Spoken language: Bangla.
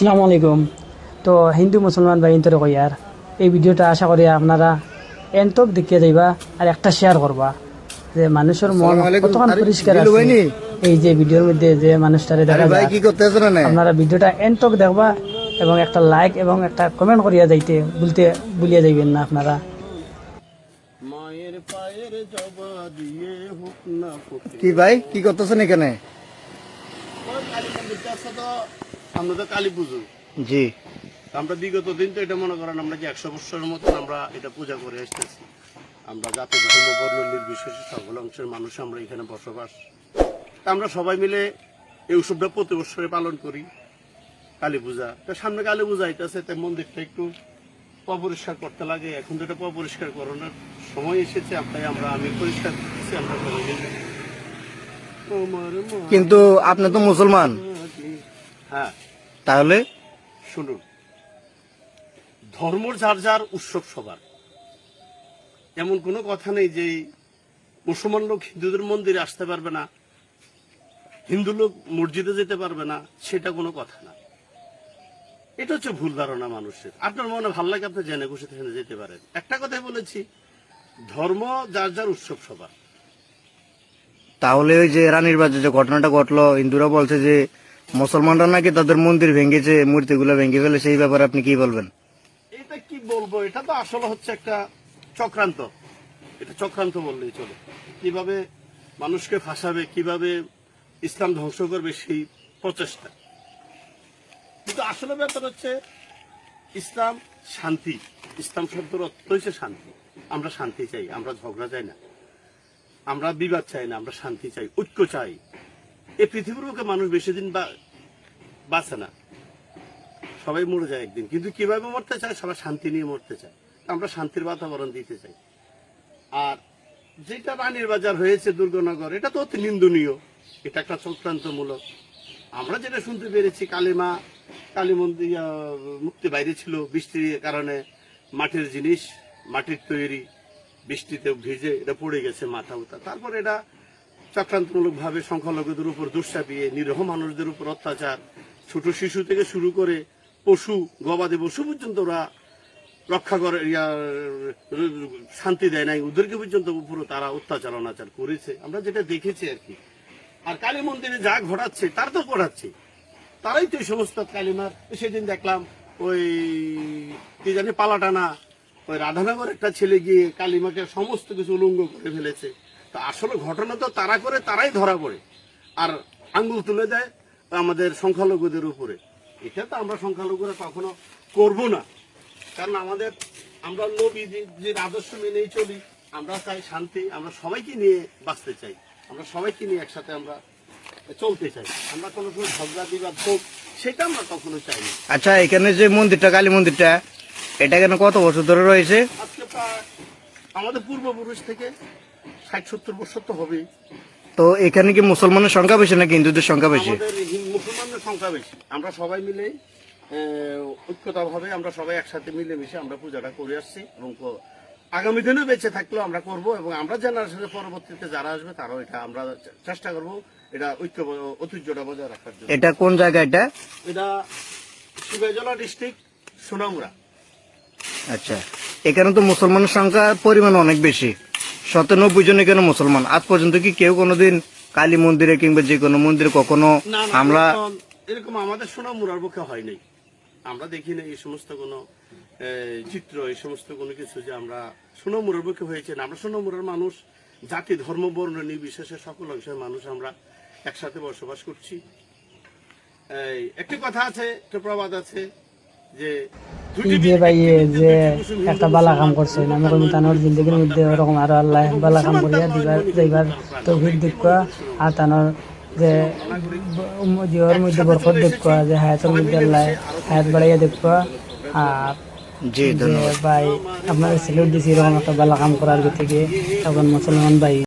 আসসালামু আলাইকুম তো হিন্দু মুসলমান ভাই ইন্তরে কইয়ার এই ভিডিওটা আশা করি আপনারা এনতক দেখিয়ে যাইবা আর একটা শেয়ার করবা। যে মানুষের মন কতক্ষণ পরিষ্কার আছে। এই যে ভিডিওর মধ্যে যে মানুষটারে দেখা আরে ভাই যায় কি করতেছ না? আপনারা ভিডিওটা এনতক দেখবা এবং একটা লাইক এবং একটা কমেন্ট করিয়া যাইতে বলতে ভুলিয়া যাইবেন না আপনারা। মায়ের পায়ের জবা দিয়ে হোক না কি ভাই কি করতেছেন এখানে? সামনে তো কালী পুজো। জি। আমরা বিগত দিন তো এটা মনে করেন আমরা যে একশো বছরের মতন আমরা এটা পূজা করে আসতেছি। আমরা জাতি ধর্ম বর্ণ নির্বিশেষে সকল অংশের মানুষ আমরা এখানে বসবাস। আমরা সবাই মিলে এই উৎসবটা প্রতি বছরে পালন করি কালী পূজা। তো সামনে কালী পূজা আইতেছে তাই মন্দিরটা একটু অপরিষ্কার করতে লাগে। এখন তো এটা অপরিষ্কার করানোর সময় এসেছে তাই আমরা আমি পরিষ্কার করতেছি আমরা কিন্তু আপনি তো মুসলমান। হ্যাঁ তাহলে? শুনুন। ধর্ম যার যার উৎসব সবার। এমন কোনো কথা নেই যে মুসলমান লোক হিন্দুদের মন্দিরে আসতে পারবে না হিন্দু লোক মসজিদে যেতে পারবে না সেটা কোনো কথা না। এটা হচ্ছে ভুল ধারণা মানুষের। আপনার মনে ভালো লাগে আপনি জেনে খুশি সেখানে যেতে পারেন। একটা কথাই বলেছি ধর্ম যার যার উৎসব সবার। তাহলে ওই যে রানীর বাজে যে ঘটনাটা ঘটলো হিন্দুরা বলছে যে মুসলমানরা নাকি তাদের মন্দির ভেঙেছে মূর্তিগুলো ভেঙে ফেলে, সেই ব্যাপারে আপনি কি বলবেন? এটা কি বলব? এটা তো আসলে হচ্ছে একটা চক্রান্ত। এটা চক্রান্ত বললেই চলে। কীভাবে মানুষকে ফাঁসাবে, কীভাবে ইসলাম ধ্বংস করবে সেই প্রচেষ্টা। কিন্তু আসলে ব্যাপার হচ্ছে, ইসলাম শান্তি। ইসলাম শব্দের অর্থ শান্তি। আমরা শান্তি চাই, আমরা ঝগড়া চাই না। আমরা বিবাদ চাই না, আমরা শান্তি চাই, ঐক্য চাই। এই পৃথিবীর বুকে মানুষ বেশি দিন বাঁচে না। সবাই মরে যায় একদিন। কিন্তু কীভাবে মরতে চায়? সবাই শান্তি নিয়ে মরতে চায়। আমরা শান্তির বাতাবরণ দিতে চাই। আর যেটা রানীর বাজার হয়েছে দুর্গনগর, এটা তো অতি নিন্দনীয়। এটা একটা চক্রান্তমূলক। আমরা যেটা শুনতে পেরেছি, কালিমা কালী মন্দির মুক্তি বাইরে ছিল বৃষ্টির কারণে। মাটির জিনিস, মাটির তৈরি, বৃষ্টিতে ভিজে এটা পড়ে গেছে মাথা উতা তারপর এটা চক্রান্তমূলক ভাবে সংখ্যালঘুদের উপর দুঃসাপিয়ে নিরহ মানুষদের উপর অত্যাচার, ছোট শিশু থেকে শুরু করে পশু, গবাদি পশু পর্যন্ত ওরা রক্ষা করে শান্তি দেয় নাই। ওদেরকে পর্যন্ত উপরে তারা অত্যাচার, অনাচার করেছে। আমরা যেটা দেখেছি আর কি। আর কালী মন্দিরে যা ঘটাচ্ছে, তার তো ঘটাচ্ছে। তারাই তো সমস্ত কালিমার। সেদিন দেখলাম ওই, কি জানি, পালাটানা, ওই রাধানগর একটা ছেলে গিয়ে কালিমাকে সমস্ত কিছু উলঙ্গ করে ফেলেছে। তো আসলে ঘটনা তো তারা করে তারাই ধরা পড়ে। আর আঙ্গুল তুলে দেয় আমাদের সংখ্যালঘুদের উপরে। এটা তো আমরা সংখ্যালঘুরা কখনো করব না। কারণ আমাদের আমরা নবী যে- যে আদর্শ মেনেই চলি আমরা চাই শান্তি আমরা সবাইকে নিয়ে বাঁচতে চাই। আমরা সবাইকে নিয়ে একসাথে আমরা চলতে চাই। আমরা কোনো কোনো ঝগড়া বিবাদ হোক সেটা আমরা কখনো চাই না। আচ্ছা এখানে যে মন্দিরটা কালী মন্দিরটা এটা কেন কত বছর ধরে রয়েছে? আজকে প্রায় আমাদের পূর্বপুরুষ থেকে ষাট সত্তর বছর তো হবেই। তো এখানে কি মুসলমানের সংখ্যা বেশি নাকি হিন্দুদের সংখ্যা বেশি? মুসলমানদের সংখ্যা বেশি। আমরা সবাই মিলে ঐক্যতা ভাবে আমরা সবাই একসাথে মিলেমিশে আমরা পূজাটা করে আসছি এবং আগামী দিনেও বেঁচে থাকলেও আমরা করব এবং আমরা জেনারেশনের পরবর্তীতে যারা আসবে তারাও এটা আমরা চেষ্টা করব এটা ঐক্য ঐতিহ্যটা বজায় রাখার জন্য। এটা কোন জায়গা এটা? এটা শিবাজলা ডিস্ট্রিক্ট সুনামুরা আচ্ছা। এখানে তো মুসলমানের সংখ্যা পরিমাণ অনেক বেশি। সতানব্বই জনে কেন মুসলমান? আজ পর্যন্ত কি কেউ কোনোদিন কালী মন্দিরে কিংবা যে কোনো মন্দিরে কখনো আমরা এরকম- আমাদের সোনামুরার পক্ষে হয় নাই। আমরা দেখি না এই সমস্ত কোনো চিত্র এই সমস্ত কোনো কিছু যে আমরা সোনামুরার পক্ষে হয়েছে না। আমরা সোনামুরার মানুষ জাতি ধর্ম বর্ণ নির্বিশেষে সকল অংশের মানুষ আমরা একসাথে বসবাস করছি। একটি কথা আছে একটা প্রবাদ আছে যে এই যে ভাই যে একটা বালা কাম করছে আমি কইম মধ্যে তানোর জিন্দগির মধ্যে ওরকম আরও আল্লাহ বালা কাম করিয়া দিবার যাইবার তৌফিক দেখবা আর তানোর যে জিওর মধ্যে বরকত দেখবা যে হায়াতের মধ্যে আল্লাহ হায়াত বাড়াইয়া আর জি যে ধন্যবাদ। ভাই আপনার স্যালুট দিছি এরকম একটা বালা কাম করার থেকে তখন মুসলমান ভাই